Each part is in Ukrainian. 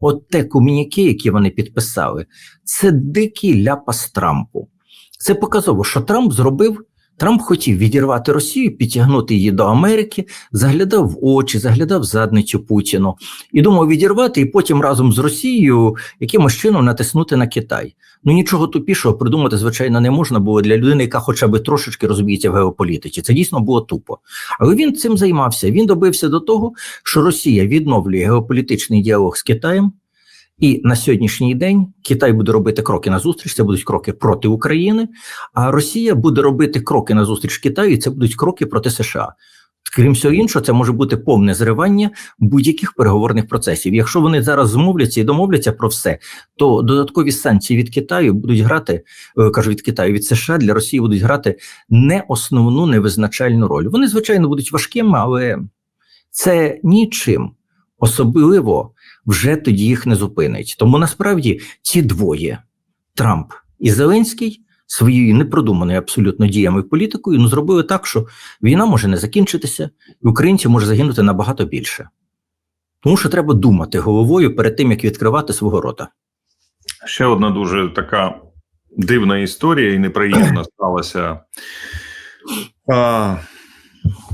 от те комуніке, яке вони підписали, це дикий ляпас Трампу. Це показово, що Трамп зробив. Трамп хотів відірвати Росію, підтягнути її до Америки, заглядав в очі, заглядав задницю Путіну і думав відірвати, і потім разом з Росією якимось чином натиснути на Китай. Ну нічого тупішого придумати, звичайно, не можна було для людини, яка хоча б трошечки розуміється в геополітиці. Це дійсно було тупо. Але він цим займався. Він добився до того, що Росія відновлює геополітичний діалог з Китаєм. І на сьогоднішній день Китай буде робити кроки назустріч, це будуть кроки проти України, а Росія буде робити кроки назустріч Китаю, і це будуть кроки проти США. Крім всього іншого, це може бути повне зривання будь-яких переговорних процесів. Якщо вони зараз змовляться і домовляться про все, то додаткові санкції від Китаю будуть грати, е, кажу від Китаю від США для Росії будуть грати не основну невизначальну роль. Вони звичайно будуть важкими, але це нічим особливо вже тоді їх не зупинить. Тому насправді ці двоє Трамп і Зеленський. Своєю непродуманою абсолютно діями політикою ну зробили так, що війна може не закінчитися, і українців може загинути набагато більше. Тому що треба думати головою перед тим, як відкривати свого рота. Ще одна дуже така дивна історія і неприємна сталася.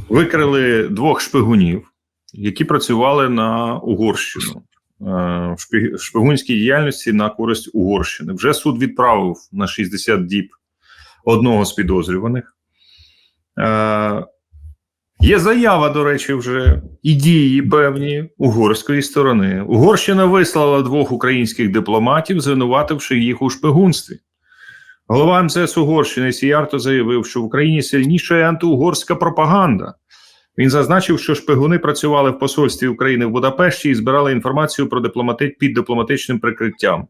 Викрили двох шпигунів, які працювали на Угорщину е, в шпигунській діяльності на користь Угорщини. Вже суд відправив на 60 діб одного з підозрюваних. Е, Є заява, до речі, вже і дії певні угорської сторони. Угорщина вислала двох українських дипломатів, звинувативши їх у шпигунстві. Голова МЗС Угорщини Сіярто заявив, що в Україні сильніша антиугорська пропаганда. Він зазначив, що шпигуни працювали в посольстві України в Будапешті і збирали інформацію про дипломати... під дипломатичним прикриттям.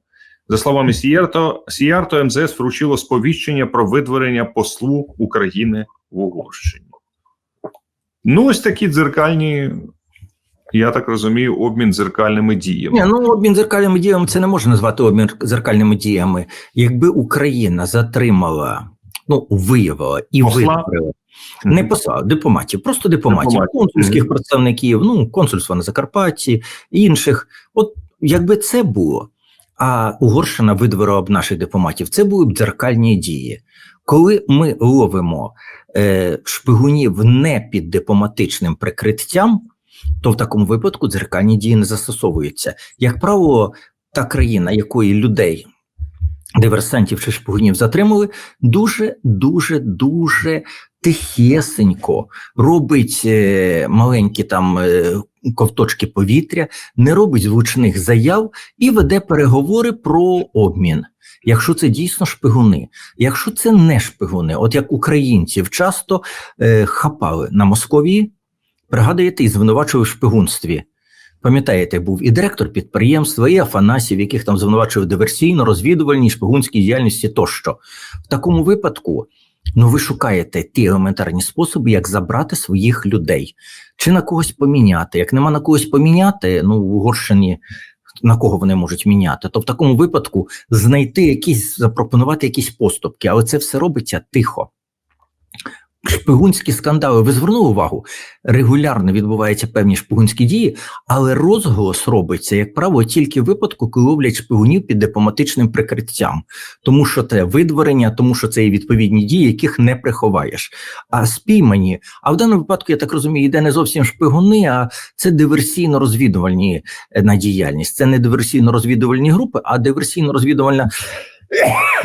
За словами Сіярто, Сіярто МЗС вручило сповіщення про видворення послу України в Угорщині. Ну, ось такі дзеркальні, я так розумію, обмін дзеркальними діями. Ні, ну обмін зеркальними діями це не можна назвати обмін зеркальними діями. Якби Україна затримала, ну виявила і Посла? Не посла, дипломатів, просто дипломатів, Дипломатів. консульських Мгм. представників, ну консульства на Закарпатті, інших. От якби це було, а Угорщина видворила б наших дипломатів, це були б дзеркальні дії. Коли ми ловимо е, шпигунів не під дипломатичним прикриттям, то в такому випадку дзеркальні дії не застосовуються. Як правило, та країна, якої людей, диверсантів чи шпигунів затримали, дуже, дуже, дуже тихесенько робить е, маленькі там е, ковточки повітря, не робить звучних заяв і веде переговори про обмін. Якщо це дійсно шпигуни, якщо це не шпигуни, от як українців часто е, хапали на Московії, пригадуєте, і звинувачували в шпигунстві. Пам'ятаєте, був і директор підприємства, і Афанасів, яких там звинувачували диверсійно, розвідувальній, шпигунській діяльності тощо. В такому випадку ну ви шукаєте ті елементарні способи, як забрати своїх людей, чи на когось поміняти. Як нема на когось поміняти, ну в Угорщині на кого вони можуть міняти, то в такому випадку знайти якісь, запропонувати якісь поступки, але це все робиться тихо. Шпигунські скандали, ви звернули увагу, регулярно відбуваються певні шпигунські дії, але розголос робиться, як правило, тільки в випадку, коли ловлять шпигунів під дипломатичним прикриттям, тому що це видворення, тому що це є відповідні дії, яких не приховаєш. А спіймані, а в даному випадку, я так розумію, йде не зовсім шпигуни, а це диверсійно-розвідувальні е, на діяльність. Це не диверсійно-розвідувальні групи, а диверсійно-розвідувальна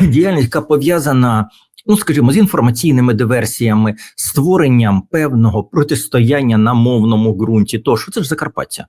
діяльність, яка пов'язана ну скажімо, з інформаційними диверсіями, створенням певного протистояння на мовному ґрунті, тощо це ж Закарпаття.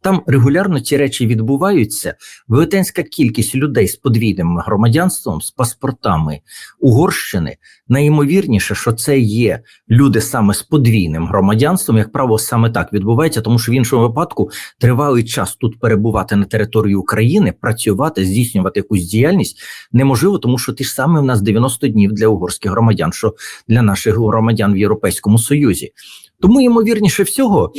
Там регулярно ці речі відбуваються. Велетенська кількість людей з подвійним громадянством, з паспортами Угорщини. Найімовірніше, що це є люди саме з подвійним громадянством, як правило, саме так відбувається, тому що в іншому випадку тривалий час тут перебувати на території України, працювати, здійснювати якусь діяльність неможливо, тому що ті ж саме в нас 90 днів для угорських громадян, що для наших громадян в Європейському Союзі. Тому ймовірніше всього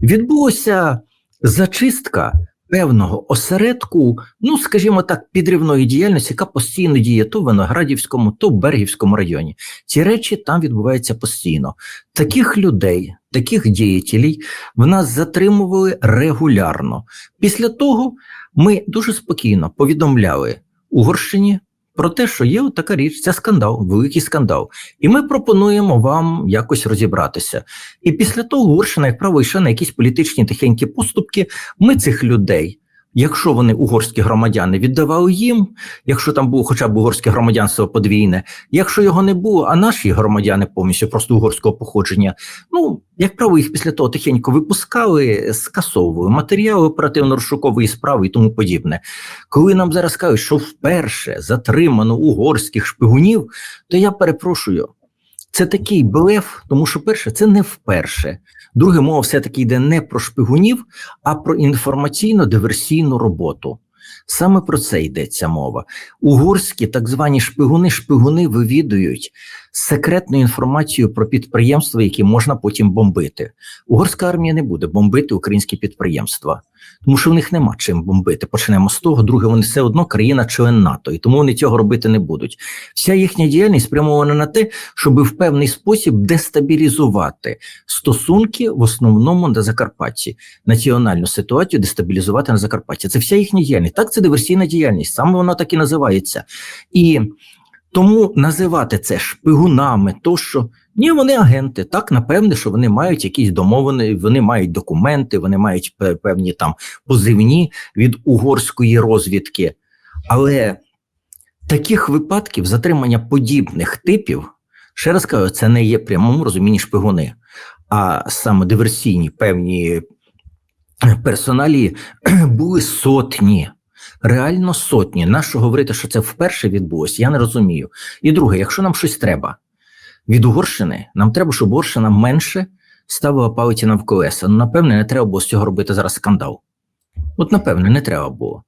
відбулося зачистка певного осередку, ну скажімо так, підривної діяльності, яка постійно діє то в Виноградівському, то в Бергівському районі. Ці речі там відбуваються постійно. Таких людей, таких діятелів в нас затримували регулярно. Після того ми дуже спокійно повідомляли Угорщині про те, що є така річ, це скандал, великий скандал. І ми пропонуємо вам якось розібратися. І після того Угорщина, як правило, йшла на якісь політичні тихенькі поступки. Ми цих людей, якщо вони угорські громадяни, віддавали їм, якщо там було хоча б угорське громадянство подвійне, якщо його не було, а наші громадяни повністю просто угорського походження, ну як правило, їх після того тихенько випускали, скасовували матеріали оперативно-розшукової справи і тому подібне. Коли нам зараз кажуть, що вперше затримано угорських шпигунів, то я перепрошую. Це такий блеф, тому що перше, це не вперше. Друге, мова все-таки йде не про шпигунів, а про інформаційно-диверсійну роботу. Саме про це йдеться мова. Угорські так звані шпигуни, шпигуни вивідують секретну інформацію про підприємства, які можна потім бомбити. Угорська армія не буде бомбити українські підприємства, тому що в них нема чим бомбити. Почнемо з того. Друге, вони все одно країна-член НАТО, і тому вони цього робити не будуть. Вся їхня діяльність спрямована на те, щоб в певний спосіб дестабілізувати стосунки в основному на Закарпатті, національну ситуацію дестабілізувати на Закарпатті. Це вся їхня діяльність. Так, це диверсійна діяльність, саме вона так і називається. І тому називати це шпигунами, то що ні, вони агенти. Так, напевне, що вони мають якісь домовини, вони мають документи, вони мають певні там позивні від угорської розвідки. Але таких випадків затримання подібних типів, ще раз кажу, це не є прямому розумінні шпигуни, а саме диверсійні певні персоналі були сотні. Реально сотні. Нащо говорити, що це вперше відбулося, я не розумію. І друге, якщо нам щось треба від Угорщини, нам треба, щоб Угорщина менше ставила палиці на колеса. Ну, напевне, не треба було з цього робити зараз скандал. От, напевне, не треба було.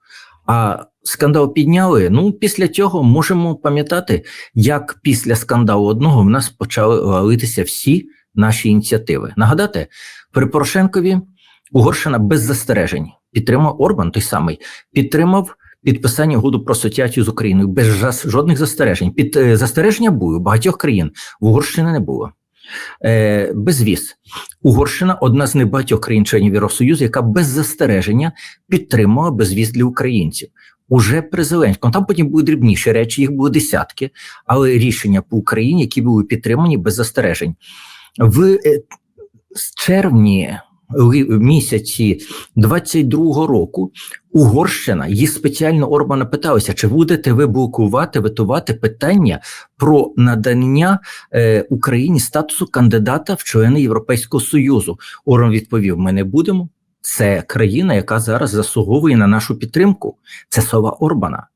А скандал підняли. Ну, після цього можемо пам'ятати, як після скандалу одного в нас почали валитися всі наші ініціативи. Нагадати, при Порошенкові Угорщина без застережень підтримав Орбан, той самий, підтримав підписання угоду про асоціацію з Україною без жодних застережень. Під е, застереження були багатьох країн. В Угорщини не було. Е, безвіз. Угорщина одна з небагатьох країн-членів Євросоюзу, яка без застереження підтримала безвіз для українців. Уже при Зеленському. Там потім були дрібніші речі, їх було десятки, але рішення по Україні, які були підтримані без застережень. В е, червні місяці 22-го року Угорщина її спеціально Орбана питалася, чи будете ви блокувати, ветувати питання про надання е, Україні статусу кандидата в члени Європейського Союзу. Орбан відповів: Ми не будемо. Це країна, яка зараз заслуговує на нашу підтримку. Це слова Орбана.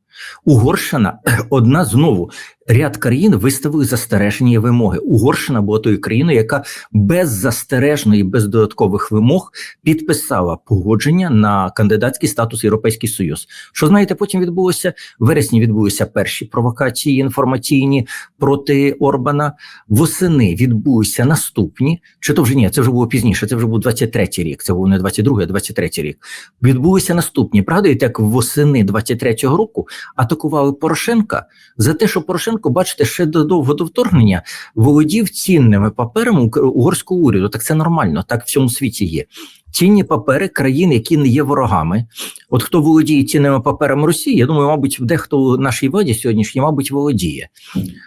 Угорщина одна знову ряд країн виставили застережені вимоги. Угорщина була тою країною, яка беззастережно і без додаткових вимог підписала погодження на кандидатський статус Європейський Союз. Що знаєте, потім відбулося в вересні. Відбулися перші провокації інформаційні проти Орбана. Восени відбулися наступні. Чи то вже ні, це вже було пізніше. Це вже був 23-й рік. Це був не 22-й, а 23-й рік. Відбулися наступні. Пригадуєте, як восени 23-го року атакували Порошенка за те, що Порошенко, бачите, ще додовго до вторгнення володів цінними паперами угорського уряду. Так це нормально, так в всьому світі є. Цінні папери країн, які не є ворогами. От хто володіє цінними паперами Росії, я думаю, мабуть, дехто у нашій владі сьогоднішній, мабуть, володіє.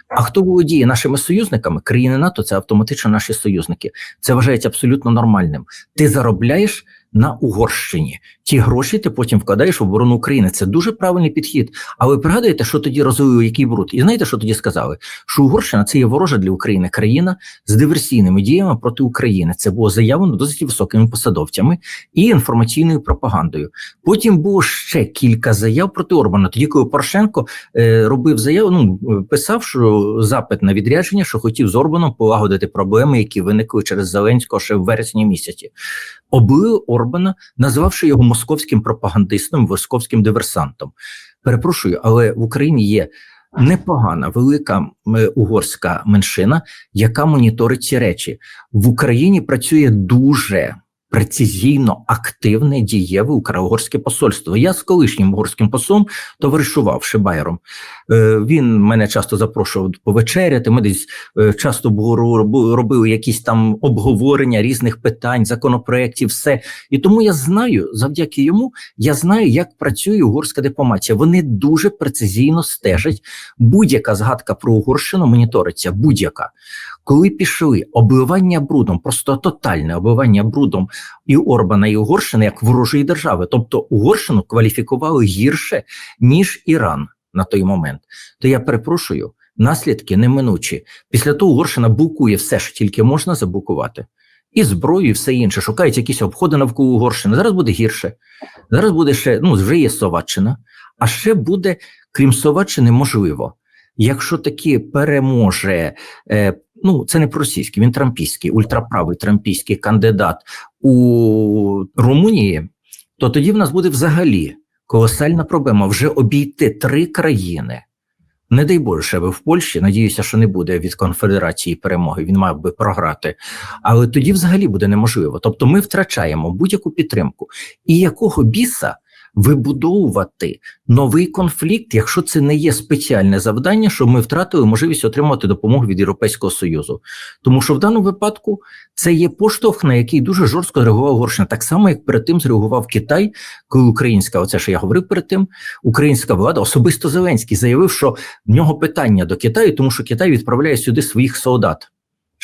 А хто володіє нашими союзниками, країни НАТО, це автоматично наші союзники. Це вважається абсолютно нормальним. Ти заробляєш на Угорщині. Ті гроші ти потім вкладаєш в оборону України. Це дуже правильний підхід. А ви пригадуєте, що тоді розвили який бруд? І знаєте, що тоді сказали? Що Угорщина це є ворожа для України країна з диверсійними діями проти України. Це було заявлено досить високими посадовцями і інформаційною пропагандою. Потім було ще кілька заяв проти Орбана. Тоді, коли Порошенко е, робив заяву, ну писав, що запит на відрядження, що хотів з Орбаном полагодити проблеми, які виникли через Зеленського ще в вересні місяці. Облили Орбана, назвавши його московським пропагандистом, московським диверсантом. Перепрошую, але в Україні є непогана велика угорська меншина, яка моніторить ці речі. В Україні працює дуже прецизійно активне дієве українське посольство. Я з колишнім угорським послом товаришував Шибайром. Е, Він мене часто запрошував повечеряти. Ми десь е, часто робили якісь там обговорення різних питань, законопроєктів, все. І тому я знаю, завдяки йому, я знаю, як працює угорська дипломатія. Вони дуже прецизійно стежать. Будь-яка згадка про Угорщину моніториться, будь-яка. Коли пішли обливання брудом, просто тотальне обливання брудом і Орбана, і Угорщини як ворожої держави, тобто Угорщину кваліфікували гірше, ніж Іран на той момент, то я перепрошую, наслідки неминучі. Після того Угорщина букує все, що тільки можна забукувати. І зброю, і все інше. Шукають якісь обходи навколо Угорщини. Зараз буде гірше. Зараз буде ще, ну, вже є Словаччина, а ще буде, крім Словаччини, можливо. Якщо таки переможе, е, ну це не проросійський, він трампійський, ультраправий трампійський кандидат у Румунії, то тоді в нас буде взагалі колосальна проблема вже обійти три країни. Не дай Боже, ви в Польщі. Надіюся, що не буде від конфедерації перемоги. Він мав би програти. Але тоді взагалі буде неможливо. Тобто, ми втрачаємо будь-яку підтримку. І якого біса вибудовувати новий конфлікт, якщо це не є спеціальне завдання, щоб ми втратили можливість отримати допомогу від Європейського Союзу. Тому що в даному випадку це є поштовх, на який дуже жорстко реагував Угорщина, так само як перед тим зреагував Китай, коли українська, оце що я говорив перед тим, українська влада, особисто Зеленський, заявив, що в нього питання до Китаю, тому що Китай відправляє сюди своїх солдат.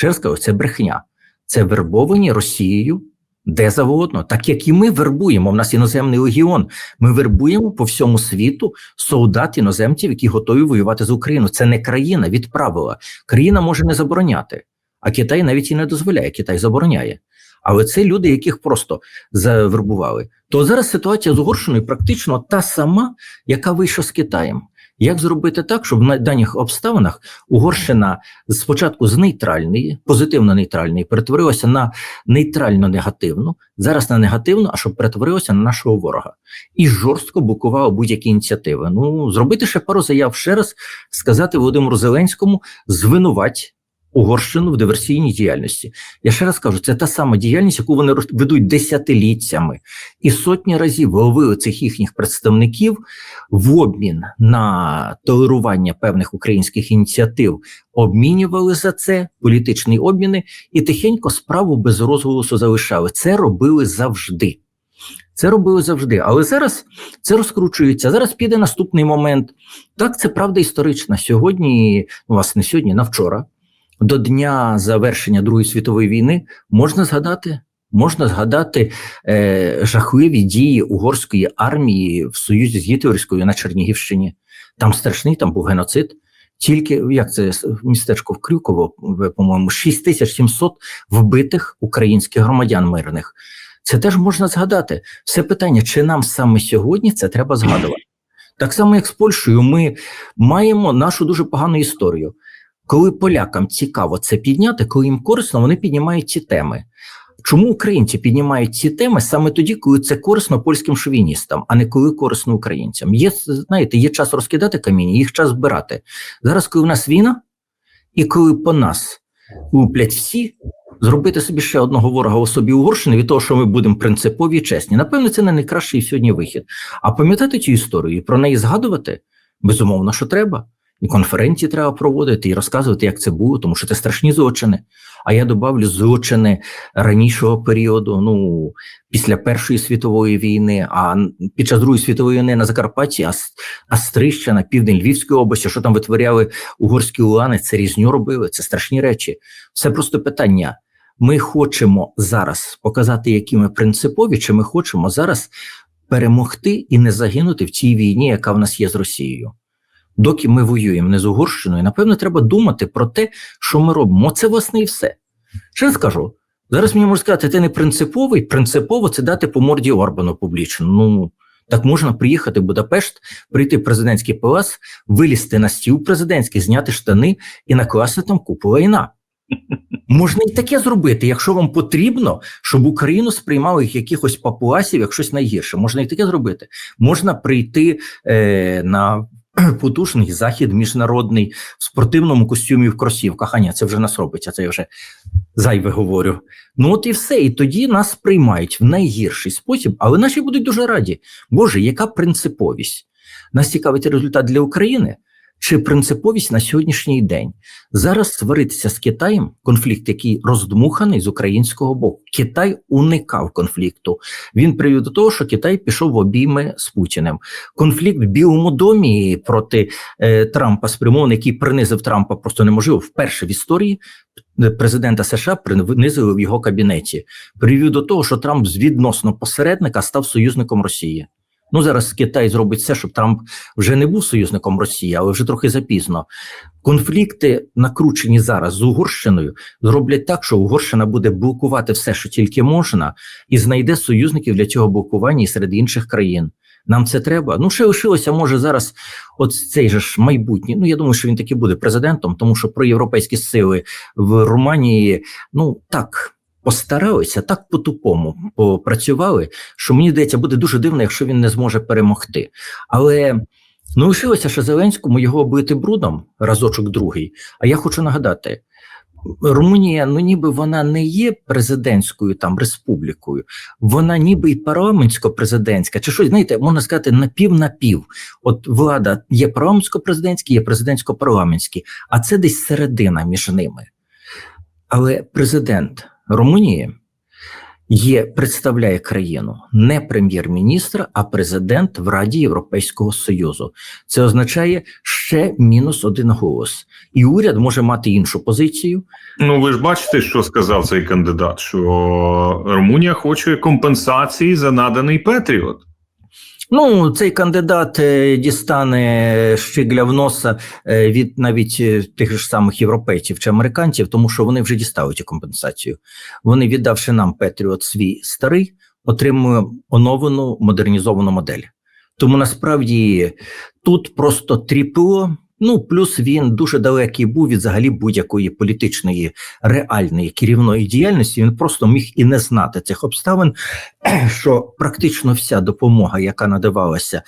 Кажу, це брехня, це вербовані Росією. Де завгодно, так як і ми вербуємо. У нас іноземний легіон. Ми вербуємо по всьому світу солдат іноземців, які готові воювати за Україну. Це не країна відправила. Країна може не забороняти, а Китай навіть і не дозволяє. Китай забороняє. Але це люди, яких просто завербували. То зараз ситуація з Угорщиною практично та сама, яка вийшла з Китаєм. Як зробити так, щоб на даних обставинах Угорщина спочатку з нейтральної, позитивно нейтральної, перетворилася на нейтрально негативну, зараз на негативну, а щоб перетворилася на нашого ворога, і жорстко блокувала будь-які ініціативи. Ну зробити ще пару заяв ще раз сказати Володимиру Зеленському звинувать. Угорщину в диверсійній діяльності. Я ще раз кажу, це та сама діяльність, яку вони ведуть десятиліттями, і сотні разів ловили цих їхніх представників в обмін на толерування певних українських ініціатив, обмінювали за це політичні обміни і тихенько справу без розголосу залишали. Це робили завжди. Це робили завжди. Але зараз це розкручується. Зараз піде наступний момент. Так, це правда історична. Сьогодні, власне, сьогодні, на вчора, до дня завершення Другої світової війни, можна згадати. Можна згадати е, жахливі дії угорської армії в союзі з Гітлерською на Чернігівщині. Там страшний, там був геноцид. Тільки як це містечко в Крюково, по-моєму, 6700 вбитих українських громадян мирних. Це теж можна згадати. Все питання, чи нам саме сьогодні це треба згадувати. Так само, як з Польщею, ми маємо нашу дуже погану історію. Коли полякам цікаво це підняти, коли їм корисно, вони піднімають ці теми. Чому українці піднімають ці теми саме тоді, коли це корисно польським шовіністам, а не коли корисно українцям? Є знаєте, є час розкидати каміння, їх час збирати. Зараз, коли в нас війна, і коли по нас луплять всі, зробити собі ще одного ворога у собі Угорщини від того, що ми будемо принципові і чесні. Напевно, це не найкращий сьогодні вихід. А пам'ятати цю історію і про неї згадувати безумовно, що треба. І конференції треба проводити, і розказувати, як це було, тому що це страшні злочини. А я добавлю злочини ранішого періоду, ну після Першої світової війни, а під час Другої світової війни на Закарпатті, Ас- Астрищина, південь Львівської області, що там витворяли угорські улани, це різню робили, це страшні речі. Все просто питання. Ми хочемо зараз показати, які ми принципові, чи ми хочемо зараз перемогти і не загинути в цій війні, яка в нас є з Росією. Доки ми воюємо не з Угорщиною, напевно, треба думати про те, що ми робимо. Це власне і все. Ще раз скажу, зараз мені можуть сказати, ти не принциповий, принципово це дати по морді Орбану публічно. Ну так можна приїхати в Будапешт, прийти в президентський палац, вилізти на стіл президентський, зняти штани і накласти там купу лайна. Можна і таке зробити, якщо вам потрібно, щоб Україну сприймали як якихось папуасів, як щось найгірше. Можна і таке зробити. Можна прийти е, на потужний захід міжнародний в спортивному костюмі в кросівках. А ні, це вже нас робиться, це я вже зайве говорю. Ну от і все. І тоді нас сприймають в найгірший спосіб, але наші будуть дуже раді. Боже, яка принциповість? Нас цікавить результат для України чи принциповість на сьогоднішній день. Зараз сваритися з Китаєм конфлікт, який роздмуханий з українського боку. Китай уникав конфлікту. Він привів до того, що Китай пішов в обійми з Путіним. Конфлікт в Білому домі проти е, Трампа спрямований, який принизив Трампа просто неможливо вперше в історії. Президента США принизили в його кабінеті, привів до того, що Трамп з відносно посередника став союзником Росії. Ну зараз Китай зробить все, щоб Трамп вже не був союзником Росії, але вже трохи запізно. Конфлікти, накручені зараз з Угорщиною, зроблять так, що Угорщина буде блокувати все, що тільки можна, і знайде союзників для цього блокування і серед інших країн. Нам це треба. Ну, ще лишилося, може, зараз от цей же ж майбутній. Ну, я думаю, що він таки буде президентом, тому що про європейські сили в Румунії, ну так. Постаралися так по-тупому попрацювали, що мені здається, буде дуже дивно, якщо він не зможе перемогти. Але ну лишилося, що Зеленському його облити брудом разочок другий. А я хочу нагадати: Румунія, ну ніби вона не є президентською там республікою, вона ніби й парламентсько-президентська, чи щось знаєте, можна сказати, напів-напів. От влада є парламентсько-президентські, є президентсько-парламентські, а це десь середина між ними. Але президент Румунії є представляє країну не прем'єр-міністр, а президент в Раді Європейського Союзу. Це означає ще мінус один голос, і уряд може мати іншу позицію. Ну, ви ж бачите, що сказав цей кандидат, що Румунія хоче компенсації за наданий Петріот. Ну, цей кандидат е, дістане щигля в носа е, від навіть е, тих ж самих європейців чи американців, тому що вони вже дістали цю компенсацію. Вони, віддавши нам Петріот свій старий, отримує оновлену модернізовану модель. Тому насправді тут просто тріпло. Ну, плюс він дуже далекий був від взагалі будь-якої політичної реальної керівної діяльності. Він просто міг і не знати цих обставин, що практично вся допомога, яка надавалася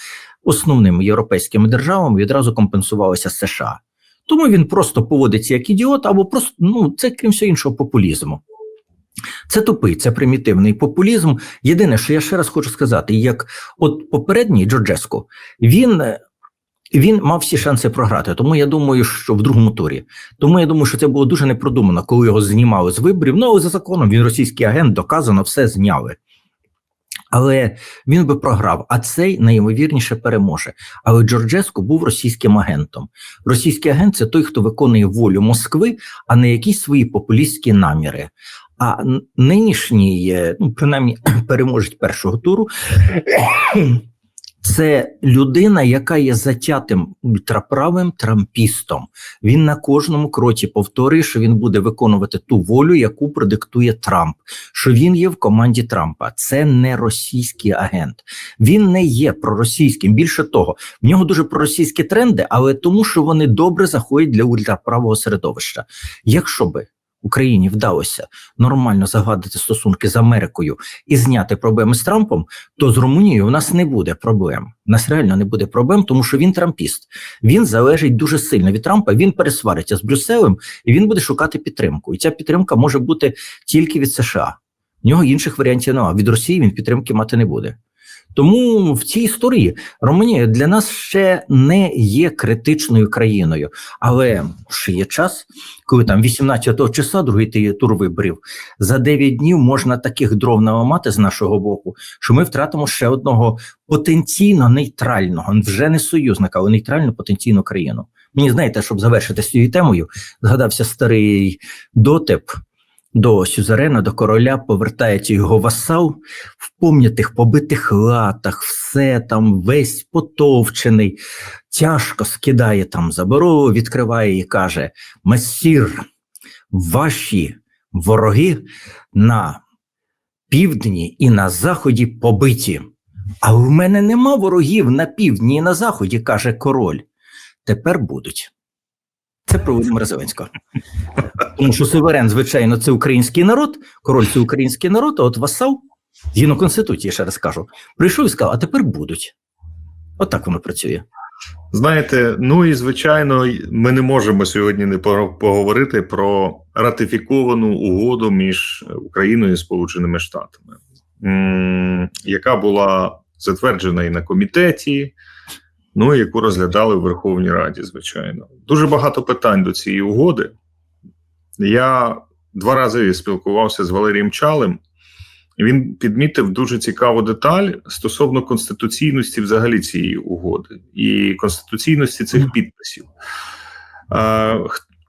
основним європейським державам, відразу компенсувалася США. Тому він просто поводиться як ідіот, або просто ну це крім всього іншого популізму. Це тупий, це примітивний популізм. Єдине, що я ще раз хочу сказати, як от попередній Джорджеско, він він мав всі шанси програти. Тому я думаю, що в другому турі. Тому я думаю, що це було дуже непродумано, коли його знімали з виборів. Ну але за законом він російський агент, доказано, все зняли. Але він би програв, а цей найімовірніше переможе. Але Джорджеско був російським агентом. Російський агент це той, хто виконує волю Москви, а не якісь свої популістські наміри. А нинішній, ну принаймні, переможець першого туру. Це людина, яка є затятим ультраправим трампістом. Він на кожному кроці повторює, що він буде виконувати ту волю, яку продиктує Трамп. Що він є в команді Трампа. Це не російський агент. Він не є проросійським. Більше того, в нього дуже проросійські тренди, але тому, що вони добре заходять для ультраправого середовища. Якщо би Україні вдалося нормально загладити стосунки з Америкою і зняти проблеми з Трампом, то з Румунією у нас не буде проблем. У нас реально не буде проблем, тому що він трампіст. Він залежить дуже сильно від Трампа. Він пересвариться з Брюсселем і він буде шукати підтримку. І ця підтримка може бути тільки від США. В нього інших варіантів немає. Від Росії він підтримки мати не буде. Тому в цій історії Румунія для нас ще не є критичною країною, але ще є час, коли там 18 числа, другий тур виборів, за 9 днів можна таких дров наламати з нашого боку, що ми втратимо ще одного потенційно нейтрального, вже не союзника, але нейтральну потенційну країну. Мені знаєте, щоб завершити з цією темою, згадався старий дотеп до Сюзерена, до короля повертається його васал в пом'ятих побитих латах, все там весь потовчений, тяжко скидає там забору, відкриває і каже: Месір, ваші вороги на півдні і на заході побиті. А в мене нема ворогів на півдні і на заході, каже король. Тепер будуть. Це про Володимира. Тому що суверен, звичайно, це український народ, король це український народ, а от васал, згідно Конституції, ще раз кажу, прийшов і сказав, а тепер будуть. От воно працює. Знаєте, ну і звичайно, ми не можемо сьогодні не поговорити про ратифіковану угоду між Україною і Сполученими Штатами, яка була затверджена і на комітеті, ну і яку розглядали в Верховній Раді, звичайно. Дуже багато питань до цієї угоди. Я два рази спілкувався з Валерієм Чалем. Він підмітив дуже цікаву деталь стосовно конституційності взагалі цієї угоди і конституційності цих підписів.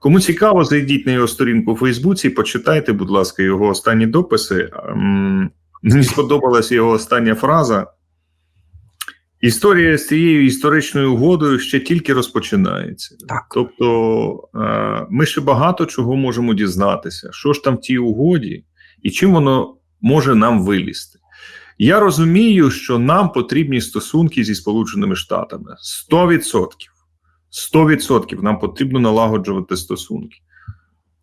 Кому цікаво, зайдіть на його сторінку у Фейсбуці, почитайте, будь ласка, його останні дописи. Ем, Мені сподобалася його остання фраза. Історія з цією історичною угодою ще тільки розпочинається. Так. Тобто е, ми ще багато чого можемо дізнатися, що ж там в тій угоді, і чим воно може нам вилізти. Я розумію, що нам потрібні стосунки зі Сполученими Штатами 100%. 100% нам потрібно налагоджувати стосунки.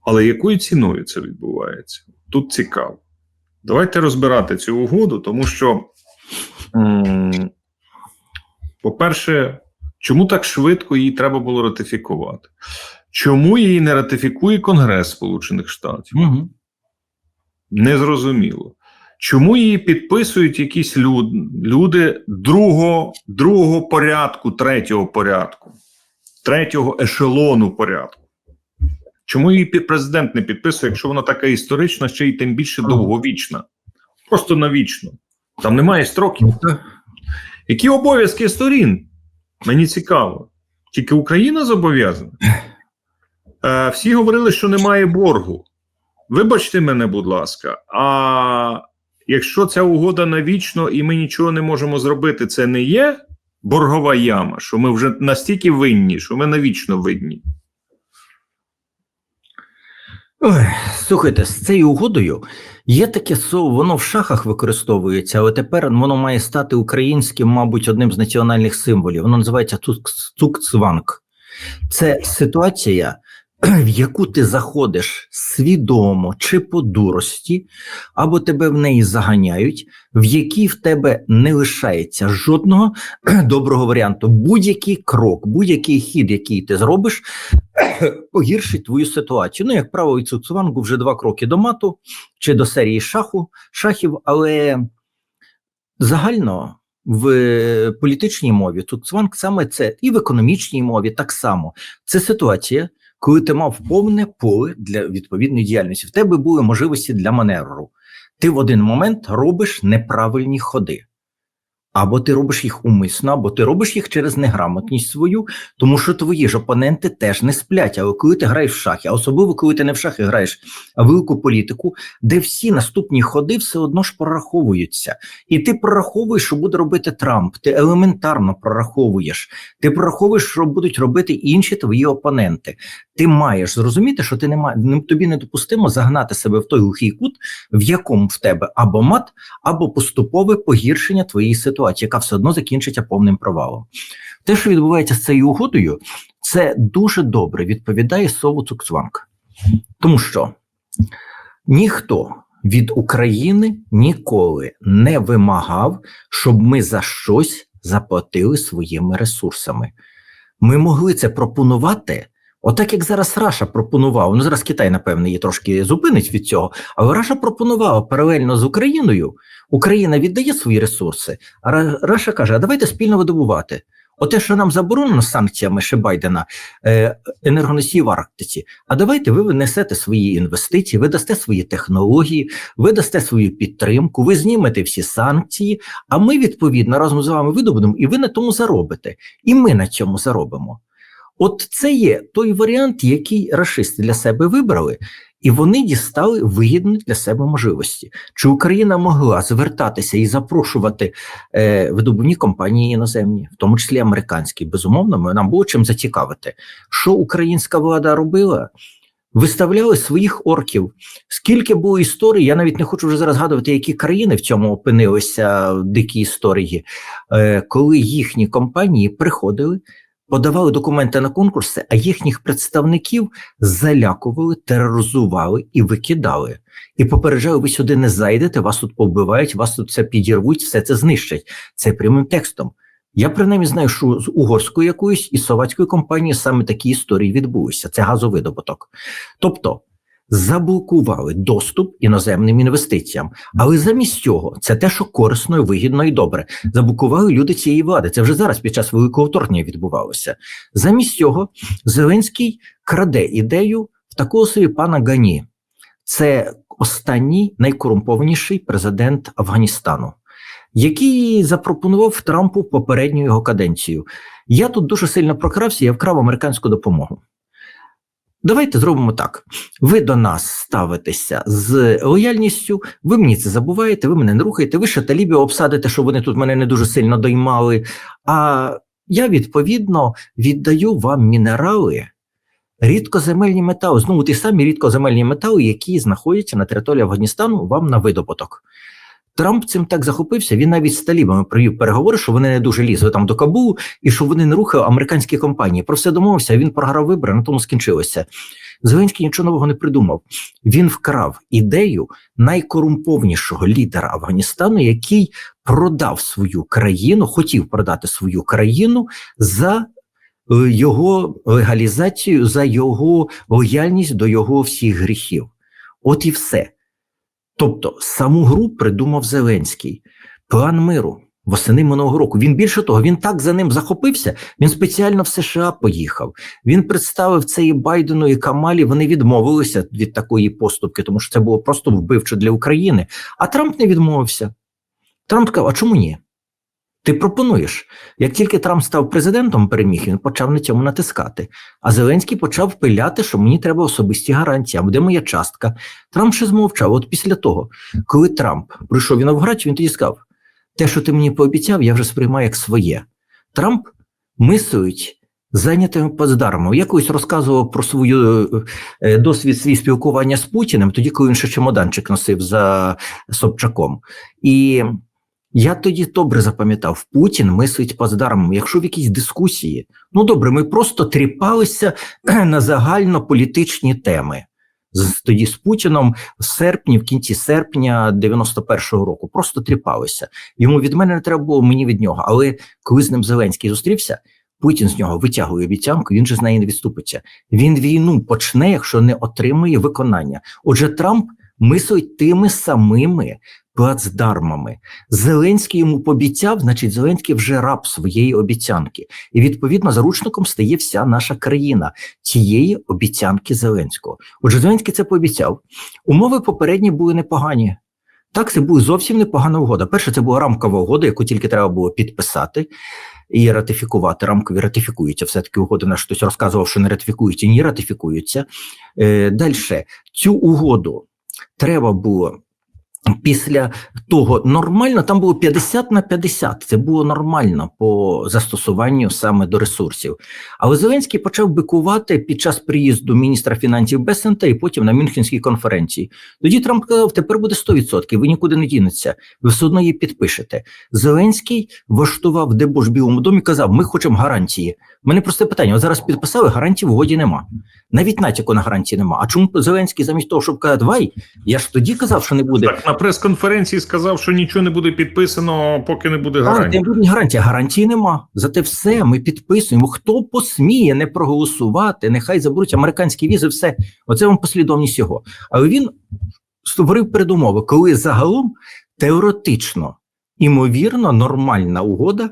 Але якою ціною це відбувається? Тут цікаво. Давайте розбирати цю угоду, тому що, по-перше, чому так швидко її треба було ратифікувати? Чому її не ратифікує Конгрес Сполучених Штатів? Угу. Незрозуміло. Чому її підписують якісь люд, люди другого, другого порядку, третього порядку, третього ешелону порядку? Чому її президент не підписує, якщо вона така історична, ще й тим більше довговічна? Просто навічно. Там немає строків. Які обов'язки сторін? Мені цікаво. Тільки Україна зобов'язана. Е, всі говорили, що немає боргу. Вибачте мене, будь ласка. А якщо ця угода навічно і ми нічого не можемо зробити, це не є боргова яма, що ми вже настільки винні, що ми навічно винні. Слухайте, з цією угодою є таке слово, воно в шахах використовується, але тепер воно має стати українським, мабуть, одним з національних символів. Воно називається цук- цукцванг. Це ситуація, в яку ти заходиш свідомо чи по дурості, або тебе в неї заганяють, в якій в тебе не лишається жодного доброго варіанту. Будь-який крок, будь-який хід, який ти зробиш, погіршить твою ситуацію. Ну, як правило, і Цуцувангу вже два кроки до мату чи до серії шаху, шахів, але загально в політичній мові Цуцванг саме це, і в економічній мові так само. Це ситуація, коли ти мав повне поле для відповідної діяльності. В тебе були можливості для маневру. Ти в один момент робиш неправильні ходи. Або ти робиш їх умисно, або ти робиш їх через неграмотність свою, тому що твої ж опоненти теж не сплять. Але коли ти граєш в шахи, а особливо коли ти не в шахи граєш, а велику політику, де всі наступні ходи все одно ж прораховуються. І ти прораховуєш, що буде робити Трамп. Ти елементарно прораховуєш. Ти прораховуєш, що будуть робити інші твої опоненти. Ти маєш зрозуміти, що ти не має, тобі недопустимо загнати себе в той глухий кут, в якому в тебе або мат, або поступове погіршення твоєї ситуації, яка все одно закінчиться повним провалом. Те, що відбувається з цією угодою, це дуже добре відповідає слову Цукцванг. Тому що ніхто від України ніколи не вимагав, щоб ми за щось заплатили своїми ресурсами. Ми могли це пропонувати. Отак, як зараз Раша пропонував, ну зараз Китай, напевне, її трошки зупинить від цього, але Раша пропонувала паралельно з Україною. Україна віддає свої ресурси, а Раша каже: а давайте спільно видобувати. Оте, що нам заборонено санкціями ще Байдена е, енергоносії в Арктиці. А давайте ви внесете свої інвестиції, ви дасте свої технології, ви дасте свою підтримку, ви знімете всі санкції, а ми відповідно разом з вами видобудемо, і ви на тому заробите. І ми на цьому заробимо. От це є той варіант, який рашисти для себе вибрали, і вони дістали вигідні для себе можливості. Чи Україна могла звертатися і запрошувати е, видобувні компанії іноземні, в тому числі американські, безумовно, ми нам було чим зацікавити. Що українська влада робила? Виставляли своїх орків. Скільки було історій, я навіть не хочу вже зараз згадувати, які країни в цьому опинилися в дикій історії, е, коли їхні компанії приходили, подавали документи на конкурси, а їхніх представників залякували, тероризували і викидали. І попереджали, ви сюди не зайдете, вас тут побивають, вас тут все підірвуть, все це знищать. Це прямим текстом. Я принаймні знаю, що з угорською якоюсь і словацькою компанією саме такі історії відбулися. Це газовидобуток. Тобто заблокували доступ іноземним інвестиціям. Але замість цього це те, що корисно, вигідно і добре. Заблокували люди цієї влади. Це вже зараз під час великого вторгнення відбувалося. Замість цього Зеленський краде ідею в такого собі пана Гані. Це останній найкорумпованіший президент Афганістану, який запропонував Трампу попередню його каденцію. Я тут дуже сильно прокрався, я вкрав американську допомогу. Давайте зробимо так. Ви до нас ставитеся з лояльністю, ви мені це забуваєте, ви мене не рухаєте, ви ще талібів обсадите, що вони тут мене не дуже сильно доймали. А я відповідно віддаю вам мінерали, рідкоземельні метали, знову ті самі рідкоземельні метали, які знаходяться на території Афганістану вам на видобуток. Трамп цим так захопився. Він навіть з талібами провів переговори, що вони не дуже лізли там до Кабулу, і що вони не рухали американські компанії. Про все домовився. Він програв вибори, на тому скінчилося. Зеленський нічого нового не придумав. Він вкрав ідею найкорумповнішого лідера Афганістану, який продав свою країну, хотів продати свою країну за е, його легалізацію, за його лояльність до його всіх гріхів. От і все. Тобто саму гру придумав Зеленський, план миру восени минулого року. Він більше того, він так за ним захопився. Він спеціально в США поїхав. Він представив це і Байдену, і Камалі. Вони відмовилися від такої поступки, тому що це було просто вбивче для України. А Трамп не відмовився. Трамп сказав: а чому ні? Ти пропонуєш. Як тільки Трамп став президентом, переміг, він почав на цьому натискати. А Зеленський почав пиляти, що мені треба особисті гарантії, а де моя частка. Трамп ще змовчав. От після того, коли Трамп прийшов інавгурацію, він тоді сказав: те, що ти мені пообіцяв, я вже сприймаю як своє. Трамп мислить зайнятими плацдармом. Я колись розказував про свою е, досвід свій спілкування з Путіним, тоді, коли він ще чемоданчик носив за Собчаком. І я тоді добре запам'ятав, Путін мислить плацдармом. Якщо в якійсь дискусії, ну добре, ми просто тріпалися на загальнополітичні теми. З, тоді з Путіном в серпні, в кінці серпня 91-го року, просто тріпалися. Йому від мене не треба було, мені від нього. Але коли з ним Зеленський зустрівся, Путін з нього витягує обіцянку, він же з неї не відступиться. Він війну почне, якщо не отримує виконання. Отже, Трамп мислить тими самими плацдармами. Зеленський йому пообіцяв, значить, Зеленський вже раб своєї обіцянки. І відповідно заручником стає вся наша країна цієї обіцянки Зеленського. Отже, Зеленський це пообіцяв. Умови попередні були непогані. Так, це була зовсім непогана угода. Перше, це була рамкова угода, яку тільки треба було підписати і ратифікувати. Рамкові ратифікуються. Все таки угоди на хтось розказував, що не ратифікуються, ні ратифікуються. Е, Далі цю угоду треба було. Після того нормально там було 50 на 50. Це було нормально по застосуванню саме до ресурсів. Але Зеленський почав бикувати під час приїзду міністра фінансів Бесента і потім на Мюнхенській конференції. Тоді Трамп казав: тепер буде 100%, ви нікуди не дінеться, ви все одно її підпишете. Зеленський влаштував дебош Білому домі, казав: Ми хочемо гарантії. У мене просте питання: от зараз підписали, гарантій в угоді нема. Навіть натяку на гарантії нема. А чому Зеленський замість того, щоб казати, вай, я ж тоді казав, що не буде. На прес-конференції сказав, що нічого не буде підписано, поки не буде гарантії. не буде гарантії. Гарантії нема. Зате все ми підписуємо. Хто посміє не проголосувати, нехай заберуть американські візи, все. Оце вам послідовність його. Але він створив передумови, коли загалом теоретично, імовірно, нормальна угода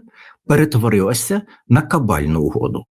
перетворилася на кабальну угоду.